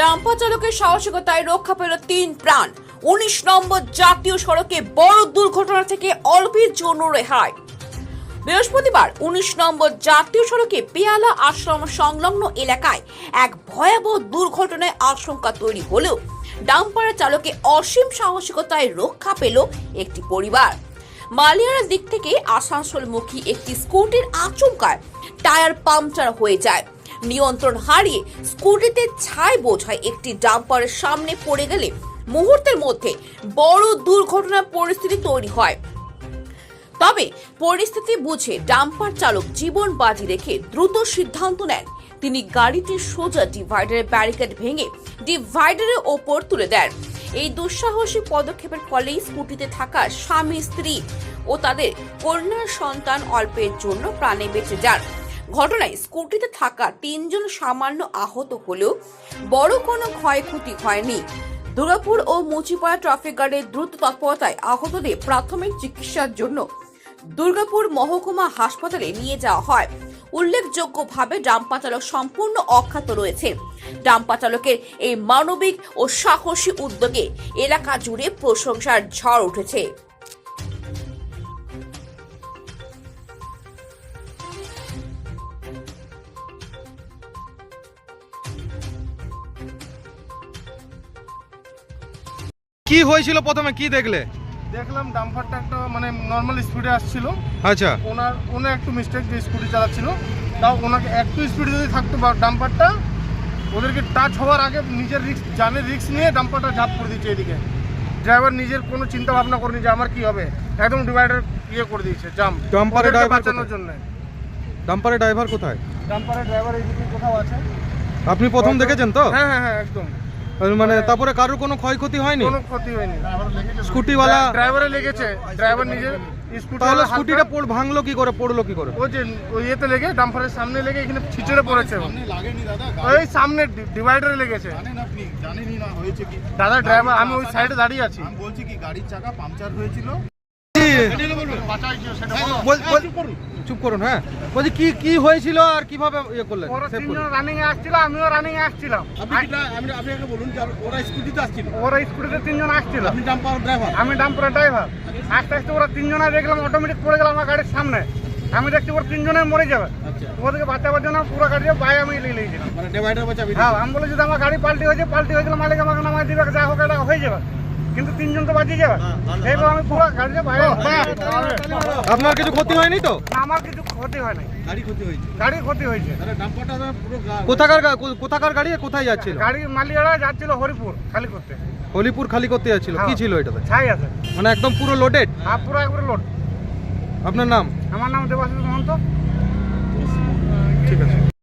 Dumper চালকের সাহসিকতায় রক্ষা পেল তিন প্রাণ। উনিশ নম্বর জাতীয় সড়কে বড় দুর্ঘটনা থেকে অল্পের জন্য রেহাই। বৃহস্পতিবার উনিশ নম্বর জাতীয় সড়কে পেয়ালা আশ্রম সংলগ্ন এলাকায় এক ভয়াবহ দুর্ঘটনায় আশঙ্কা তৈরি হলেও ডাম্পার চালকে অসীম সাহসিকতায় রক্ষা পেল একটি পরিবার। মালিয়ারার দিক থেকে আসানসোলমুখী একটি স্কুটির আচমকায় টায়ার পাংচার হয়ে যায়। নিয়ন্ত্রণ হারিয়ে স্কুটিতে ছাই বোঝায় একটি ডাম্পারের সামনে পড়ে গেলে মুহূর্তের মধ্যে বড় দুর্ঘটনার পরিস্থিতি তৈরি হয়। তবে পরিস্থিতি বুঝে ডাম্পার চালক জীবন বাজি রেখে দ্রুত সিদ্ধান্ত নেন। তিনি গাড়িটির সোজা ডিভাইডারের ব্যারিকেড ভেঙে ডিভাইডারের ওপর তুলে দেন। এই দুঃসাহসী পদক্ষেপের ফলেই স্কুটিতে থাকা স্বামী, স্ত্রী ও তাদের কন্যার সন্তান অল্পের জন্য প্রাণে বেঁচে যান। ঘটনায় স্কুটিতে থাকা তিনজন সামান্য আহত হলেও বড় কোনো ক্ষয়ক্ষতি হয়নি। দুর্গাপুর ও মুচিপাড়া ট্রাফিক গার্ডের দ্রুত তৎপরতায় আহতদের প্রাথমিক চিকিৎসার জন্য দুর্গাপুর মহকুমা হাসপাতালে নিয়ে যাওয়া হয়। উল্লেখযোগ্যভাবে ডাম্পা চালক সম্পূর্ণ অখ্যাত রয়েছে। ডাম্পা চালকের এই মানবিক ও সাহসী উদ্যোগে এলাকা জুড়ে প্রশংসার ঝড় উঠেছে। কি হয়েছিল প্রথমে? কি দেখলে? দেখলাম ডাম্পারটা একটা মানে নর্মাল স্পিডে আসছিল। আচ্ছা। ওনার ওনার একটু মিস্টেক যে স্কুটি চালাচ্ছিল। তাও ওনাকে একটু স্পিডে যদি থাকতো ডাম্পারটা ওদেরকে টাচ হওয়ার আগে নিজের রিস্ক জানের রিস্ক নিয়ে ডাম্পারটা ঝাঁপ করে দিচ্ছে এদিকে। ড্রাইভার নিজের কোনো চিন্তা ভাবনা করেনি যে আমার কি হবে। একদম ডিভাইডার ইয়ে করে দিয়েছে জাম ডাম্পারের driver বাঁচানোর? জন্য। ডাম্পারের ড্রাইভার কোথায়? ডাম্পারের ড্রাইভার এইদিকে কোথাও আছে। আপনি প্রথম দেখেছেন তো? হ্যাঁ হ্যাঁ হ্যাঁ একদম। মানে তারপরে কারোর কোনো ক্ষয়ক্ষতি হয়নি? কোনো ক্ষতি হয়নি। স্কুটিওয়ালা ড্রাইভারে লেগেছে। ড্রাইভার তাহলে স্কুটিটা পড় ভাঙলো কি করে? পড়ল কি করে? যে ওই ইয়েতে লেগে ডাম্পারের সামনে লেগে এখানে ছিচড়ে পড়েছে ওই সামনে ডিভাইডারে লেগেছে। জানেন আপনি জানেনই না হয়েছে কি। দাদা ড্রাইভার আমি ওই সাইডে দাঁড়িয়ে আছি। বলছি কি গাড়ির চাকা পাংচার হয়েছিল? বল- বল- চুপ করুন হ্যাঁ? বলছি কি কি হয়েছিল আর কীভাবে ইয়ে করলেন? ওরা তিনজন? রানিং এ আসছিল আমিও রানিং এ আসছিলাম। আপনি আমি আপনি আগে বলুন ওরা স্কুটিতে আসছিল? ওরা স্কুটিতে তিনজন আসছিল। আপনি ডাম্পার ড্রাইভার আমি ডাম্পারের ড্রাইভার আস্তে আস্তে ওরা তিনজনে দেখলাম অটোমেটিক পড়ে গেল আমার গাড়ির সামনে। আমি দেখছি ওরা তিনজনে মরে যাবে। আচ্ছা। ওদেরকে বাঁচাবার জন্য পুরো গাড়ি বাইরে আমি নিয়ে নিয়েছিলাম। মানে ডিভাইডার বাঁচাবি হ্যাঁ আমি বলে যদি আমার গাড়ি পাল্টি হয়েছে পাল্টি হয়েছিল মালিক আমাকে নামাই দিবে যা হোক এটা হয়ে যাবে। কিন্তু তিনজন তো বাঁচিয়ে যাবে। এইবার আমি পুরো গাড়িতে বাইরে আপনার কিছু ক্ষতি হয়নি তো? আমার কিছু ক্ষতি হয় নাই গাড়ি ক্ষতি হয়েছে। গাড়ি ক্ষতি হয়েছে। কোথাকার কোথাকার গাড়ি কোথায় যাচ্ছিল? গাড়ি মালিকরা যাচ্ছিল হরিপুর খালি করতে। হলিপুর খালি করতে যাচ্ছিল। কি হ্যাঁ। ছিল এটাতে? ছাই আছে। মানে একদম পুরো লোডেড আর পুরো একবারে লোড আপনার নাম? আমার নাম দেবাশিস মহন্ত। ঠিক আছে।